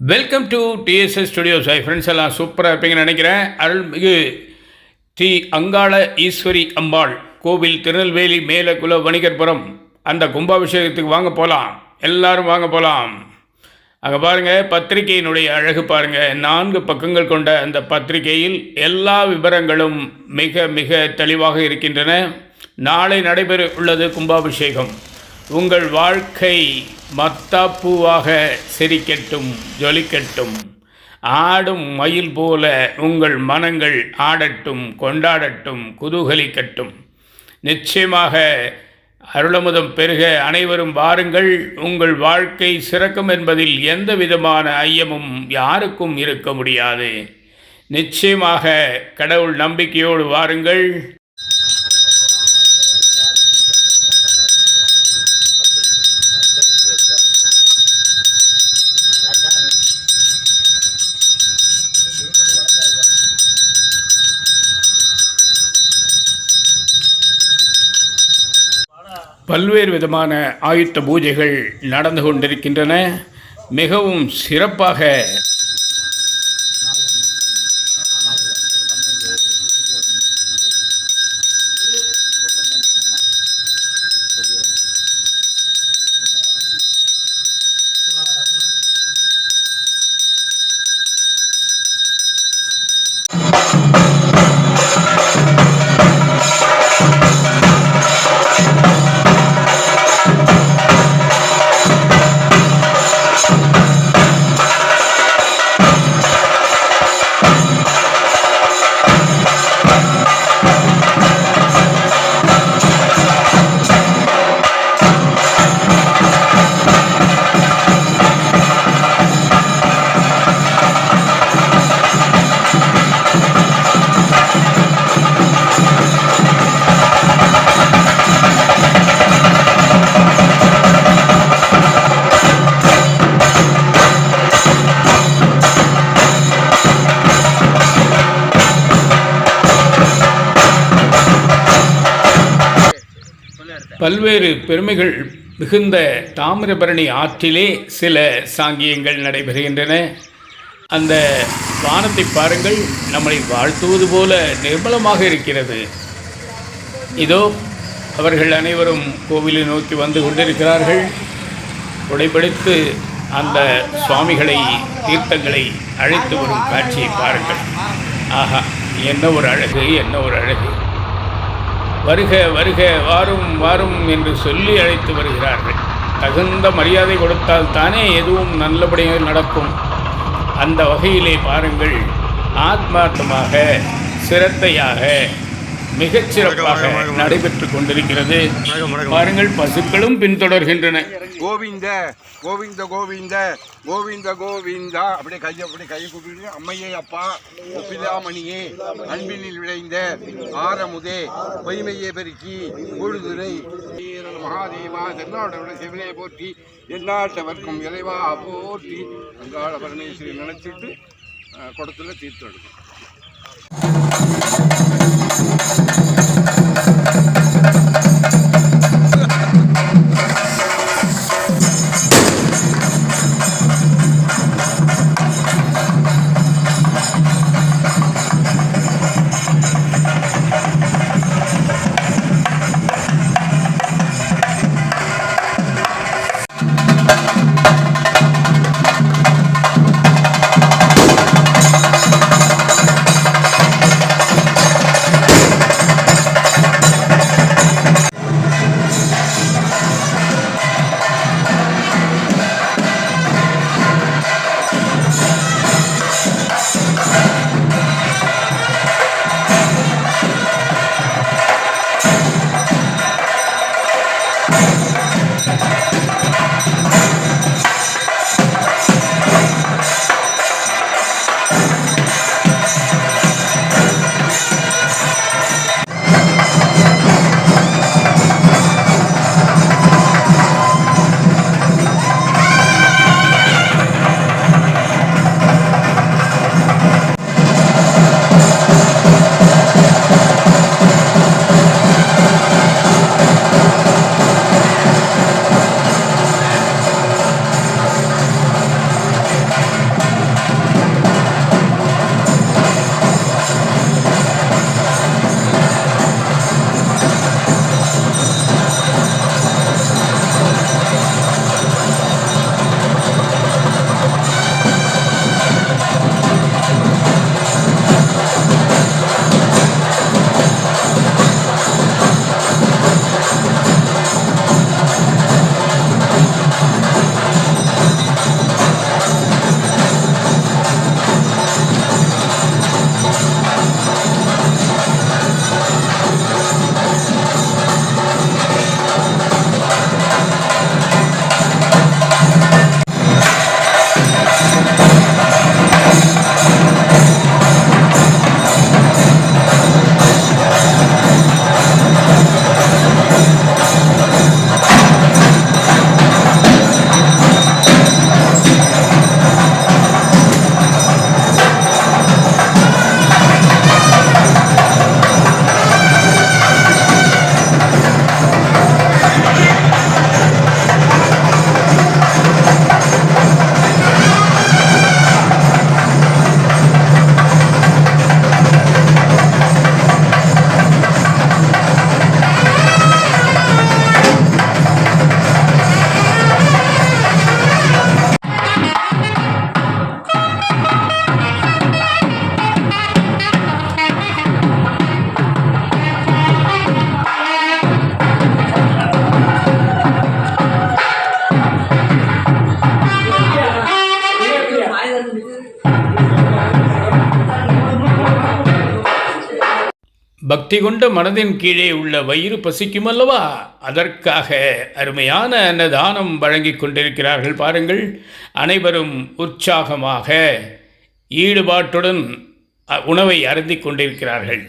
Welcome to TSS studios hi friends எல்லாம் சூப்பராக இருப்பீங்கன்னு நினைக்கிறேன். அருள்மிகு ஸ்ரீ அங்காள ஈஸ்வரி அம்பாள் கோவில் திருநெல்வேலி மேலகுல வணிகர்புரம். அந்த கும்பாபிஷேகத்துக்கு வாங்க போகலாம் எல்லாரும் வாங்க போகலாம் அங்கே பாருங்கள் பத்திரிகையினுடைய அழகு பாருங்கள் நான்கு பக்கங்கள் கொண்ட அந்த பத்திரிகையில் எல்லா விவரங்களும் மிக மிக தெளிவாக இருக்கின்றன. நாளை நடைபெற உள்ளது கும்பாபிஷேகம். உங்கள் வாழ்க்கை மத்தாப்பூவாக சிரிக்கட்டும் ஜொலிக்கட்டும். ஆடும் மயில் போல உங்கள் மனங்கள் ஆடட்டும் கொண்டாடட்டும் குதூகலிக்கட்டும். நிச்சயமாக அருளமுதம் பெருக அனைவரும் வாருங்கள். உங்கள் வாழ்க்கை சிறக்கும் என்பதில் எந்த விதமான ஐயமும் யாருக்கும் இருக்க முடியாது. நிச்சயமாக கடவுள் நம்பிக்கையோடு வாருங்கள். பல்வேறு விதமான ஆயுத்த பூஜைகள் நடந்து கொண்டிருக்கின்றன. மிகவும் சிறப்பாக பல்வேறு பெருமைகள் மிகுந்த தாமிரபரணி ஆற்றிலே சில சாங்கியங்கள் நடைபெறுகின்றன. அந்த வானத்தை பாருங்கள் நம்மளை வாழ்த்துவது போல நிர்மலமாக இருக்கிறது. இதோ அவர்கள் அனைவரும் கோவிலை நோக்கி வந்து கொண்டிருக்கிறார்கள். உடைபடித்து அந்த சுவாமிகளை தீர்த்தங்களை அழைத்து வரும் காட்சியை பாருங்கள். ஆஹா என்ன ஒரு அழகு என்ன ஒரு அழகு. வருக வருக வாரும் வாரும் என்று சொல்லி அழைத்து வருகிறார்கள். தகுந்த மரியாதை கொடுத்தால் தானே எதுவும் நல்லபடியாக நடக்கும். அந்த வகையிலே பாருங்கள் ஆத்மார்த்தமாக சிரத்தையாக மிகச் சிறப்பாக நடைபெற்று கொண்டிருக்கிறது. பாருங்கள் பசுக்களும் பின்தொடர்கின்றன. கோவிந்த கோவிந்த கோவிந்த கோவிந்த கோவிந்தா. அப்படியே கையை அப்படியே கை கூப்பிட்டு அம்மையே அப்பா பிதாமணியே அன்பினில் விளைந்த ஆரமுதே பொய்மையே பெருக்கி பொழுதுரை மகாதேவா தென்னாட சிவனையை போற்றி எந்நாட்டவர்க்கும் இறைவா போற்றி அங்காள பரமேஸ்வரி நினைச்சிட்டு குடத்தில் தீர்த்து எடுக்கும் பக்தி கொண்ட மனதின் கீழே உள்ள வயிறு பசிக்கும் அல்லவா அதற்காக அருமையான அன்னதானம் வழங்கி கொண்டிருக்கிறார்கள் பாருங்கள். அனைவரும் உற்சாகமாக ஈடுபாட்டுடன் உணவை அருந்திக் கொண்டிருக்கிறார்கள்.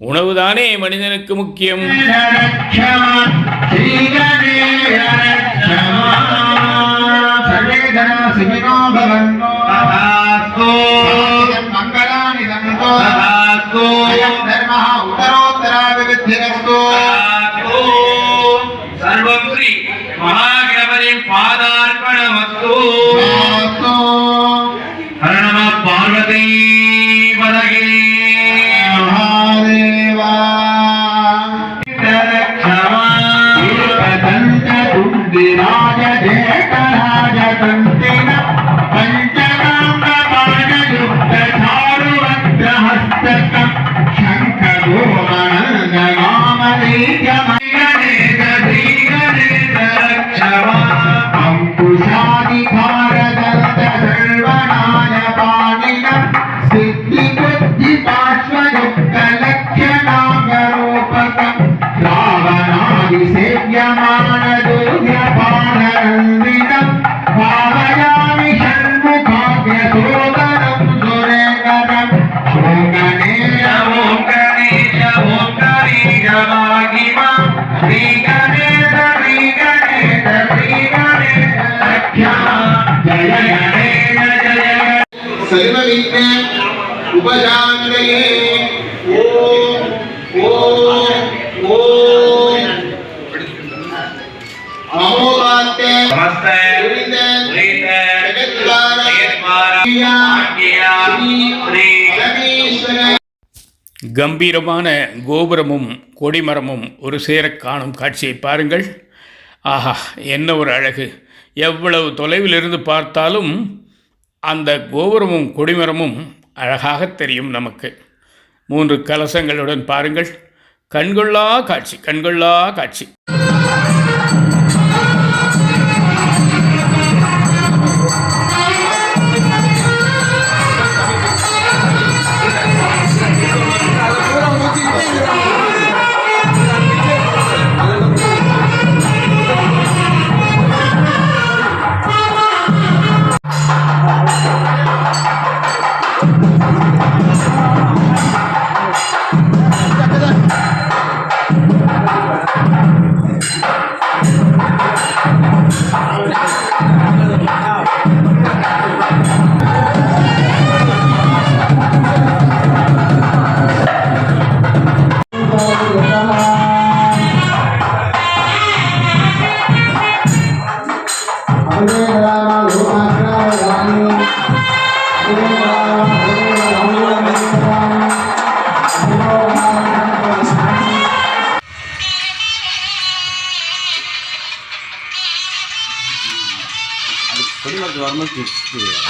உணவுதானே மனிதனுக்கு முக்கியம்? சிவனோ பார்வதை பதகே பரிம விக்ன உபசாந்தயே கம்பீரமான கோபுரமும் கொடிமரமும் ஒரு சேர காணும் காட்சியை பாருங்கள். ஆஹா என்ன ஒரு அழகு. எவ்வளவு தொலைவிலிருந்து பார்த்தாலும் அந்த கோபுரமும் கொடிமரமும் அழகாக தெரியும் நமக்கு. மூன்று கலசங்களுடன் பாருங்கள். கண்கொள்ளா காட்சி கண்கொள்ளா காட்சி.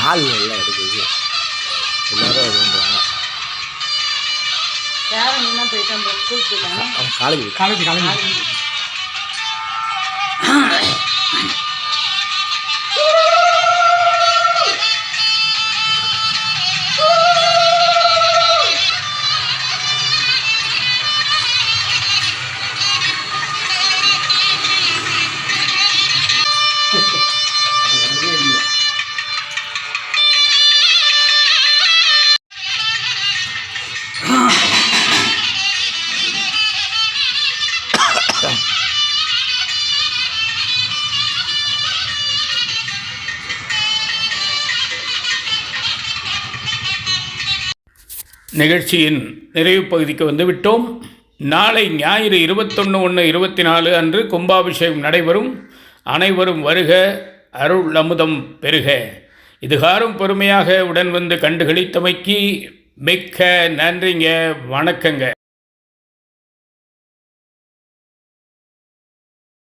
ஆள் இல்லை எடுக்குது எல்லாரும் அது பண்ணுறாங்க காலேஜ் காலேஜ் காலேஜ். நிகழ்ச்சியின் நிறைவு பகுதிக்கு வந்து விட்டோம். நாளை ஞாயிறு இருபத்தொன்று ஒன்று இருபத்தி நாலு அன்று கும்பாபிஷேகம் நடைபெறும். அனைவரும் வருக அருள் அமுதம் பெருக. இதுகாரும் பொறுமையாக உடன் வந்து கண்டுகளித்தமைக்கு மிக்க நன்றிங்க வணக்கங்க.